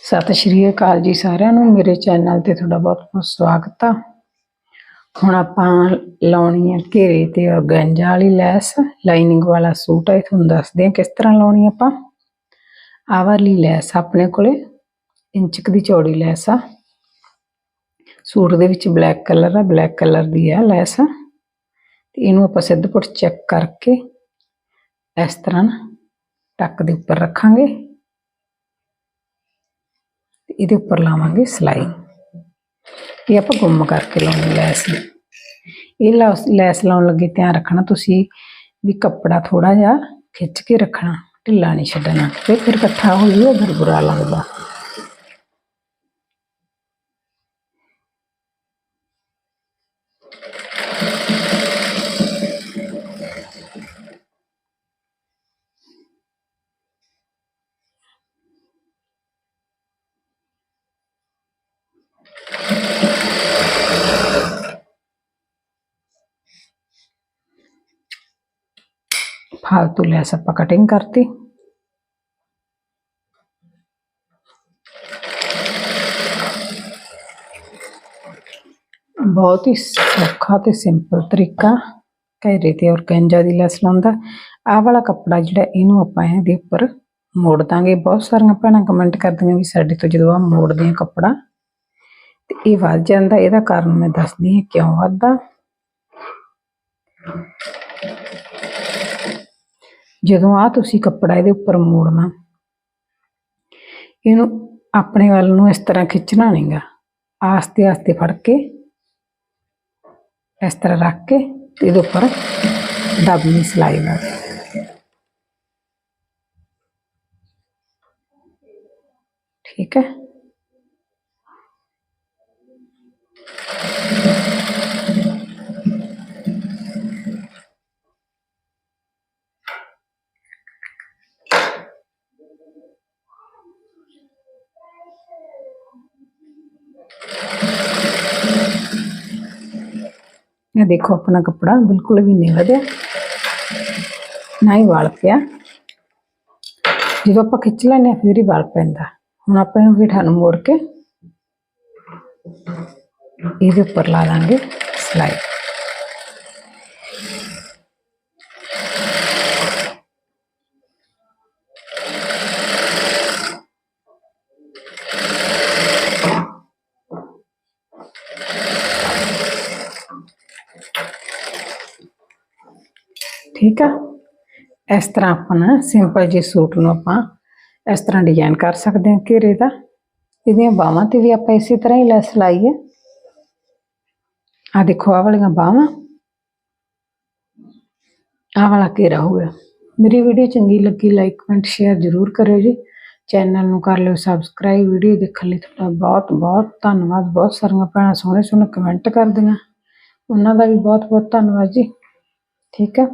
ਸਤਿ ਸ਼੍ਰੀ ਅਕਾਲ ਜੀ ਸਾਰਿਆਂ ਨੂੰ, ਮੇਰੇ ਚੈਨਲ ਤੇ ਤੁਹਾਡਾ ਬਹੁਤ ਬਹੁਤ ਸਵਾਗਤ ਆ। ਹੁਣ ਆਪਾਂ ਲਾਉਣੀ ਹੈ ਘੇਰੇ ਤੇ ਔਰਗੈਂਜਾ ਵਾਲੀ ਲੈਸ, ਲਾਈਨਿੰਗ ਵਾਲਾ ਸੂਟ ਹੈ ਤੁਹਾਨੂੰ ਦੱਸਦੇ ਹਾਂ ਕਿਸ ਤਰ੍ਹਾਂ ਲਾਉਣੀ ਆਪਾਂ। ਆਹ ਵਾਲੀ ਲੈਸ ਆਪਣੇ ਕੋਲੇ ਇੰਚਕ ਦੀ ਚੌੜੀ ਲੈਸ ਆ। ਸੂਟ ਦੇ ਵਿੱਚ ਬਲੈਕ ਕਲਰ ਆ, ਬਲੈਕ ਕਲਰ ਦੀ ਆ ਲੈਸ। ਤੇ ਇਹਨੂੰ ਆਪਾਂ ਸਿੱਧ ਪੁੱਟ ਚੈੱਕ ਕਰਕੇ ਇਸ ਤਰ੍ਹਾਂ ਟੱਕ ਦੇ ਉੱਪਰ ਰੱਖਾਂਗੇ। ਇਹਦੇ ਉੱਪਰ ਲਾਵਾਂਗੇ ਸਲਾਈ। ਇਹ ਆਪਾਂ ਗੁੰਮ ਕਰਕੇ ਲਾਉਣੀ ਲੈਸ ਨੂੰ। ਇਹ ਲਾ- ਲੈਸ ਲਾਉਣ ਲੱਗੇ ਧਿਆਨ ਰੱਖਣਾ ਤੁਸੀਂ ਵੀ ਕੱਪੜਾ ਥੋੜਾ ਜਿਹਾ ਖਿੱਚ ਕੇ ਰੱਖਣਾ, ਢਿੱਲਾ ਨਹੀਂ ਛੱਡਣਾ। ਤੇ ਫਿਰ ਇਕੱਠਾ ਹੋ ਜਾਊਗਾ ਫਿਰ ਬੁਰਾ ਲੱਗਦਾ। ਫਾਲਤੂ ਲੈਸ ਆਪਾਂ ਕਟਿੰਗ ਕਰਤੀ। ਬਹੁਤ ਹੀ ਸੌਖਾ ਤੇ ਸਿੰਪਲ ਤਰੀਕਾ, ਘੇਰੇ ਤੇ ਔਰ ਔਰਗੈਂਜਾ ਦੀ ਲੈਸ ਲਾਉਂਦਾ। ਆਹ ਵਾਲਾ ਕੱਪੜਾ ਜਿਹੜਾ ਇਹਨੂੰ ਆਪਾਂ ਇਹਦੇ ਉੱਪਰ ਮੋੜ ਦਾਂਗੇ। ਬਹੁਤ ਸਾਰੀਆਂ ਭੈਣਾਂ ਕਮੈਂਟ ਕਰਦੀਆਂ ਵੀ ਸਾਡੇ ਤੋਂ ਜਦੋਂ ਆ ਮੋੜਦੇ ਆ ਕੱਪੜਾ, ਤੇ ਇਹ ਵੱਧ ਜਾਂਦਾ। ਇਹਦਾ ਕਾਰਨ ਮੈਂ ਦੱਸਦੀ ਹਾਂ ਕਿਉਂ ਵੱਧਦਾ। ਜਦੋਂ ਆ ਤੁਸੀਂ ਕੱਪੜਾ ਇਹਦੇ ਉੱਪਰ ਮੋੜਨਾ, ਇਹਨੂੰ ਆਪਣੇ ਵੱਲ ਨੂੰ ਇਸ ਤਰ੍ਹਾਂ ਖਿੱਚਣਾ ਨਹੀਂਗਾ। ਆਸਤੇ ਆਸਤੇ ਫੜ ਕੇ, ਇਸ ਤਰ੍ਹਾਂ ਰੱਖ ਕੇ ਇਹਦੇ ਉੱਪਰ ਦਬਨੀ ਸਲਾਈ ਨਾਲ ਠੀਕ ਹੈ? ਇਹ ਦੇਖੋ ਆਪਣਾ ਕੱਪੜਾ ਬਿਲਕੁਲ ਵੀ ਨਹੀਂ ਵਧਿਆ ਨਾ ਹੀ ਵਾਲ ਪਿਆ। ਜਦੋਂ ਆਪਾਂ ਖਿੱਚ ਲੈਂਦੇ ਹਾਂ, ਫਿਰ ਹੀ ਵਾਲ ਪੈਂਦਾ। ਹੁਣ ਆਪਾਂ ਇਹਨੂੰ ਹੇਠਾਂ ਨੂੰ ਮੋੜ ਕੇ ਇਹਦੇ ਉੱਪਰ ਲਾ ਦਾਂਗੇ ਸਲਾਈ। ਠੀਕ ਆ? ਇਸ ਤਰ੍ਹਾਂ ਆਪਾਂ ਨਾ ਸਿੰਪਲ ਜਿਹੇ ਸੂਟ ਨੂੰ ਆਪਾਂ ਇਸ ਤਰ੍ਹਾਂ ਡਿਜ਼ਾਈਨ ਕਰ ਸਕਦੇ ਹਾਂ ਘੇਰੇ ਦਾ। ਇਹਦੀਆਂ ਬਾਹਾਂ ਤੇ ਵੀ ਆਪਾਂ ਇਸੇ ਤਰ੍ਹਾਂ ਹੀ ਲੈਸ ਲਾਈ ਹੈ ਆ ਦੇਖੋ, ਆਹ ਵਾਲੀਆਂ ਬਾਹਾਂ। ਆਹ ਵਾਲਾ ਘੇਰਾ ਹੋ ਗਿਆ। ਮੇਰੀ ਵੀਡੀਓ ਚੰਗੀ ਲੱਗੀ ਲਾਈਕ ਕਮੈਂਟ ਸ਼ੇਅਰ ਜ਼ਰੂਰ ਕਰਿਓ ਜੀ। ਚੈਨਲ ਨੂੰ ਕਰ ਲਿਓ ਸਬਸਕ੍ਰਾਈਬ ਵੀਡੀਓ ਦੇਖਣ ਲਈ ਤੁਹਾਡਾ ਬਹੁਤ ਬਹੁਤ ਧੰਨਵਾਦ। ਬਹੁਤ ਸਾਰੀਆਂ ਭੈਣਾਂ ਸੋਹਣੇ ਸੋਹਣੇ ਕਮੈਂਟ ਕਰਦੀਆਂ। ਉਹਨਾਂ ਦਾ ਵੀ ਬਹੁਤ ਬਹੁਤ ਧੰਨਵਾਦ ਜੀ। ਠੀਕ ਹੈ